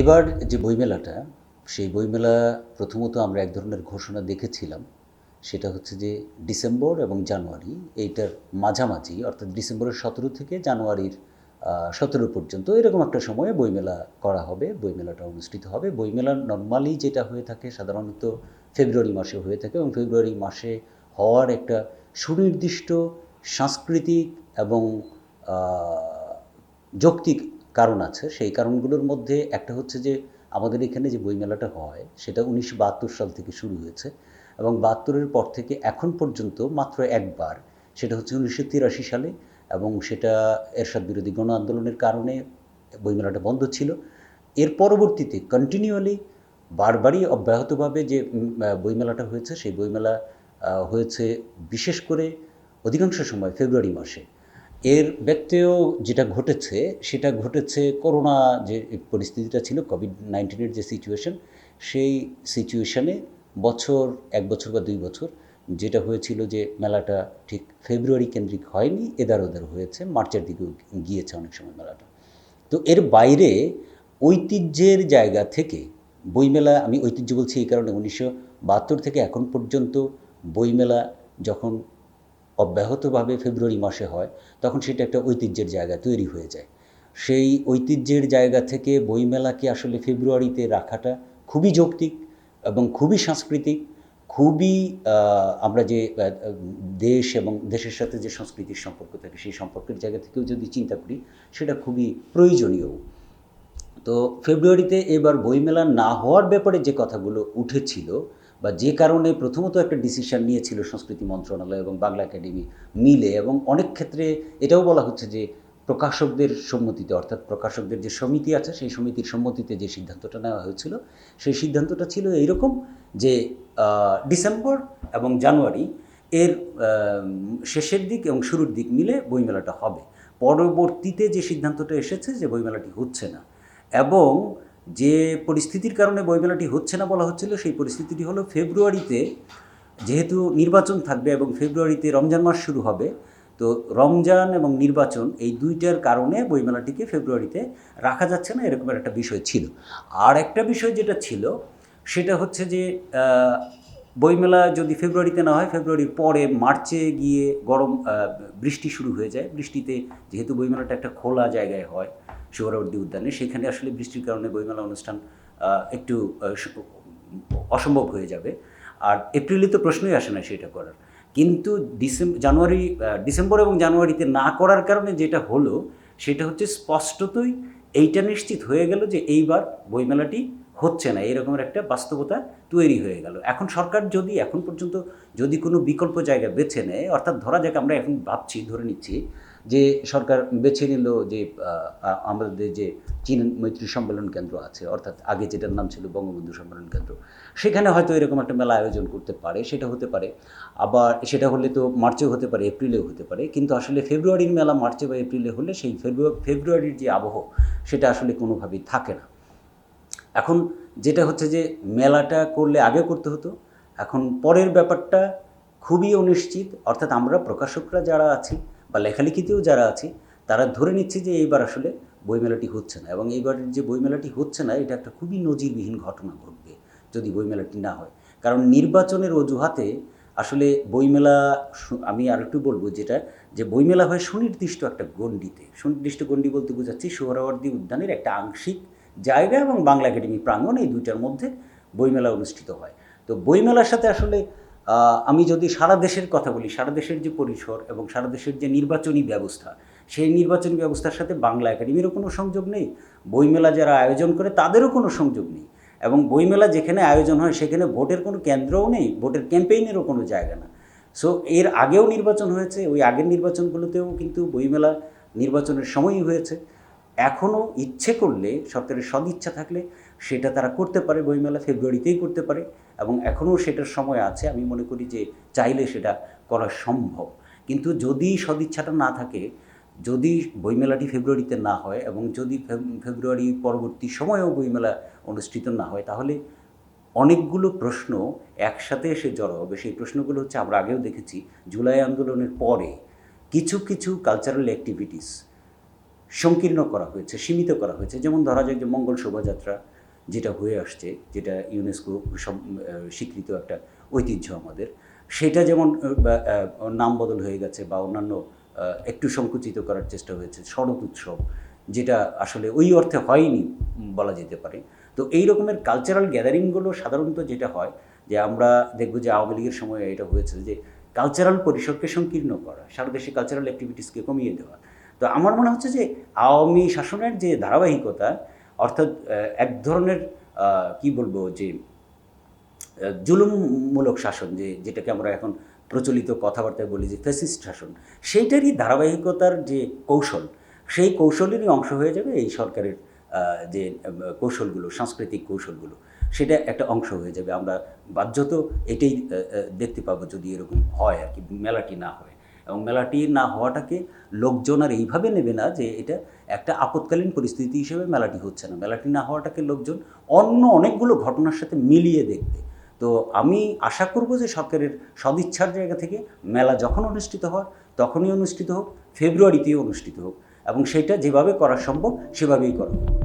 এবার যে বইমেলাটা, সেই বইমেলা প্রথমত আমরা এক ধরনের ঘোষণা দেখেছিলাম। সেটা হচ্ছে যে ডিসেম্বর এবং জানুয়ারি, এইটার মাঝামাঝি, অর্থাৎ ডিসেম্বরের সতেরো থেকে জানুয়ারির সতেরো পর্যন্ত এরকম একটা সময়ে বইমেলা করা হবে, বইমেলাটা অনুষ্ঠিত হবে। বইমেলা নর্মালি যেটা হয়ে থাকে সাধারণত ফেব্রুয়ারি মাসে হয়ে থাকে এবং ফেব্রুয়ারি মাসে হওয়ার একটা সুনির্দিষ্ট সাংস্কৃতিক এবং যৌক্তিক কারণ আছে। সেই কারণগুলোর মধ্যে একটা হচ্ছে যে, আমাদের এখানে যে বইমেলাটা হয়, সেটা উনিশশো বাহাত্তর সাল থেকে শুরু হয়েছে এবং বাহাত্তরের পর থেকে এখন পর্যন্ত মাত্র একবার, সেটা হচ্ছে উনিশশো তিরাশি সালে এবং সেটা এরশাদ বিরোধী গণ আন্দোলনের কারণে বইমেলাটা বন্ধ ছিল। এর পরবর্তীতে কন্টিনিউয়ালি বারবারই অব্যাহতভাবে যে বইমেলাটা হয়েছে, সেই বইমেলা হয়েছে বিশেষ করে অধিকাংশ সময় ফেব্রুয়ারি মাসে। এর ব্যত্যয় যেটা ঘটেছে, সেটা ঘটেছে করোনা যে পরিস্থিতিটা ছিল কোভিড নাইন্টিনের যে সিচুয়েশন সেই সিচুয়েশনে বছর, এক বছর বা দুই বছর যেটা হয়েছিল যে মেলাটা ঠিক ফেব্রুয়ারি কেন্দ্রিক হয়নি এদার ওদার হয়েছে মার্চের দিকেও গিয়েছে অনেক সময় মেলাটা। তো এর বাইরে ঐতিহ্যের জায়গা থেকে বইমেলা, আমি ঐতিহ্য বলছি এই কারণে, উনিশশো বাহাত্তর থেকে এখন পর্যন্ত বইমেলা যখন অব্যাহতভাবে ফেব্রুয়ারি মাসে হয়, তখন সেটা একটা ঐতিহ্যের জায়গা তৈরি হয়ে যায়। সেই ঐতিহ্যের জায়গা থেকে বইমেলাকে আসলে ফেব্রুয়ারিতে রাখাটা খুবই যৌক্তিক এবং খুবই সাংস্কৃতিক, খুবই আমরা যে দেশ এবং দেশের সাথে যে সংস্কৃতির সম্পর্ক থাকে, সেই সম্পর্কের জায়গা থেকেও যদি চিন্তা করি, সেটা খুবই প্রয়োজনীয়। তো ফেব্রুয়ারিতে এবার বইমেলা না হওয়ার ব্যাপারে যে কথাগুলো উঠেছিল বা যে কারণে প্রথমত একটা ডিসিশন নিয়েছিল সংস্কৃতি মন্ত্রণালয় এবং বাংলা একাডেমি মিলে এবং অনেক ক্ষেত্রে এটাও বলা হচ্ছে যে প্রকাশকদের সম্মতিতে, অর্থাৎ প্রকাশকদের যে সমিতি আছে, সেই সমিতির সম্মতিতে যে সিদ্ধান্তটা নেওয়া হয়েছিল, সেই সিদ্ধান্তটা ছিল এইরকম যে ডিসেম্বর এবং জানুয়ারি এর শেষের দিক এবং শুরুর দিক মিলে বইমেলাটা হবে। পরবর্তীতে যে সিদ্ধান্তটা এসেছে যে বইমেলাটি হচ্ছে না এবং যে পরিস্থিতির কারণে বইমেলাটি হচ্ছে না বলা হচ্ছিল, সেই পরিস্থিতিটি হলো ফেব্রুয়ারিতে যেহেতু নির্বাচন থাকবে এবং ফেব্রুয়ারিতে রমজান মাস শুরু হবে, তো রমজান এবং নির্বাচন এই দুইটার কারণে বইমেলাটিকে ফেব্রুয়ারিতে রাখা যাচ্ছে না এরকমের একটা বিষয় ছিল। আর একটা বিষয় যেটা ছিল, সেটা হচ্ছে যে বইমেলা যদি ফেব্রুয়ারিতে না হয়, ফেব্রুয়ারির পরে মার্চে গিয়ে গরম বৃষ্টি শুরু হয়ে যায়। বৃষ্টিতে যেহেতু বইমেলাটা একটা খোলা জায়গায় হয় সোহরাওয়ার্দী উদ্যানে। সেখানে আসলে বৃষ্টির কারণে বইমেলা অনুষ্ঠান একটু অসম্ভব হয়ে যাবে। আর এপ্রিলে তো প্রশ্নই আসে না সেটা করার। কিন্তু ডিসেম্বর জানুয়ারি ডিসেম্বর এবং জানুয়ারিতে না করার কারণে যেটা হলো, সেটা হচ্ছে স্পষ্টতই এইটা নিশ্চিত হয়ে গেল যে এইবার বইমেলাটি হচ্ছে না। এরকমের একটা বাস্তবতা তৈরি হয়ে গেল। এখন সরকার যদি এখন পর্যন্ত যদি কোনো বিকল্প জায়গা বেছে নেয়, অর্থাৎ ধরা যাক আমরা এখন ভাবছি, ধরে নিচ্ছি যে সরকার বেছে নিল যে আমাদের যে চীন মৈত্রী সম্মেলন কেন্দ্র আছে, অর্থাৎ আগে যেটার নাম ছিল বঙ্গবন্ধু সম্মেলন কেন্দ্র, সেখানে হয়তো এরকম একটা মেলা আয়োজন করতে পারে, সেটা হতে পারে। আবার সেটা হলে তো মার্চেও হতে পারে, এপ্রিলেও হতে পারে, কিন্তু আসলে ফেব্রুয়ারির মেলা মার্চে বা এপ্রিলে হলে সেই ফেব্রুয়ারি ফেব্রুয়ারির যে আবহ, সেটা আসলে কোনোভাবেই থাকে না। এখন যেটা হচ্ছে যে, মেলাটা করলে আগে করতে হতো, এখন পরের ব্যাপারটা খুবই অনিশ্চিত, অর্থাৎ আমরা প্রকাশকরা যারা আছি বা লেখালেখিতেও যারা আছি, তারা ধরে নিচ্ছে যে এইবার আসলে বইমেলাটি হচ্ছে না এবং এইবারের যে বইমেলাটি হচ্ছে না, এটা একটা খুবই নজিরবিহীন ঘটনা ঘটবে যদি বইমেলাটি না হয়। কারণ নির্বাচনের অজুহাতে আসলে বইমেলা আমি আরেকটু বলব যেটা, যে বইমেলা হয় সুনির্দিষ্ট একটা গণ্ডিতে। সুনির্দিষ্ট গণ্ডি বলতে বোঝাচ্ছি সোহরাওয়ার্দী উদ্যানের একটা আংশিক জায়গা এবং বাংলা একাডেমি প্রাঙ্গণ এই দুইটার মধ্যে বইমেলা অনুষ্ঠিত হয়। তো বইমেলার সাথে আসলে আমি যদি সারা দেশের কথা বলি, সারা দেশের যে পরিসর এবং সারা দেশের যে নির্বাচনী ব্যবস্থা, সেই নির্বাচনী ব্যবস্থার সাথে বাংলা একাডেমিরও কোনো সংযোগ নেই। বইমেলা যারা আয়োজন করে, তাদেরও কোনো সংযোগ নেই। এবং বইমেলা যেখানে আয়োজন হয়, সেখানে ভোটের কোনো কেন্দ্রও নেই, ভোটের ক্যাম্পেইনেরও কোনো জায়গা না। সো এর আগেও নির্বাচন হয়েছে, ওই আগের নির্বাচনগুলোতেও কিন্তু বইমেলা নির্বাচনের সময়ই হয়েছে। এখনও ইচ্ছে করলে, সরকারের সদিচ্ছা থাকলে, সেটা তারা করতে পারে বইমেলা, ফেব্রুয়ারিতেই করতে পারে। এবং এখনও সেটার সময় আছে, আমি মনে করি যে চাইলে সেটা করা সম্ভব। কিন্তু যদি সদিচ্ছাটা না থাকে, যদি বইমেলাটি ফেব্রুয়ারিতে না হয় এবং যদি ফেব্রুয়ারি পরবর্তী সময়েও বইমেলা অনুষ্ঠিত না হয়, তাহলে অনেকগুলো প্রশ্ন একসাথে এসে জড়ো হবে। সেই প্রশ্নগুলো হচ্ছে আমরা আগেও দেখেছি, জুলাই আন্দোলনের পরে কিছু কিছু কালচারাল অ্যাক্টিভিটিস সংকীর্ণ করা হয়েছে, সীমিত করা হয়েছে। যেমন ধরা যায় যে মঙ্গল শোভাযাত্রা যেটা হয়ে আসছে যেটা ইউনেস্কো আহ, স্বীকৃত একটা ঐতিহ্য আমাদের সেটা যেমন নাম বদল হয়ে গেছে বা অন্যান্য একটু সংকুচিত করার চেষ্টা হয়েছে শরৎ উৎসব যেটা আসলে ওই অর্থে হয়নি বলা যেতে পারে। তো এই রকমের কালচারাল গ্যাদারিংগুলো সাধারণত যেটা হয় যে আমরা দেখব যে আওয়ামী লীগের সময় এটা হয়েছে যে কালচারাল পরিসরকে সংকীর্ণ করা সারা দেশে কালচারাল অ্যাক্টিভিটিসকে কমিয়ে দেওয়া। তো আমার মনে হচ্ছে যে আওয়ামী শাসনের যে ধারাবাহিকতা অর্থাৎ এক ধরনের কি বলব যে জুলুমমূলক শাসন যে, যেটাকে আমরা এখন প্রচলিত কথাবার্তায় বলি যে ফেসিস্ট শাসন, সেইটারই ধারাবাহিকতার যে কৌশল, সেই কৌশলেরই অংশ হয়ে যাবে এই সরকারের যে কৌশলগুলো, সাংস্কৃতিক কৌশলগুলো, সেটা একটা অংশ হয়ে যাবে। আমরা বাধ্যত এটাই দেখতে পাবো যদি এরকম হয় আর কি, মেলাটি না হয়। এবং মেলাটি না হওয়াটাকে লোকজন আর এইভাবে নেবে না যে এটা একটা আপৎকালীন পরিস্থিতি হিসেবে মেলাটি হচ্ছে না। মেলাটি না হওয়াটাকে লোকজন অন্য অনেকগুলো ঘটনার সাথে মিলিয়ে দেখবে। তো আমি আশা করব যে সরকারের সদিচ্ছার জায়গা থেকে মেলা যখন অনুষ্ঠিত হয়, তখনই অনুষ্ঠিত হোক ফেব্রুয়ারিতেই অনুষ্ঠিত হোক এবং সেটা যেভাবে করা সম্ভব, সেভাবেই করা হোক।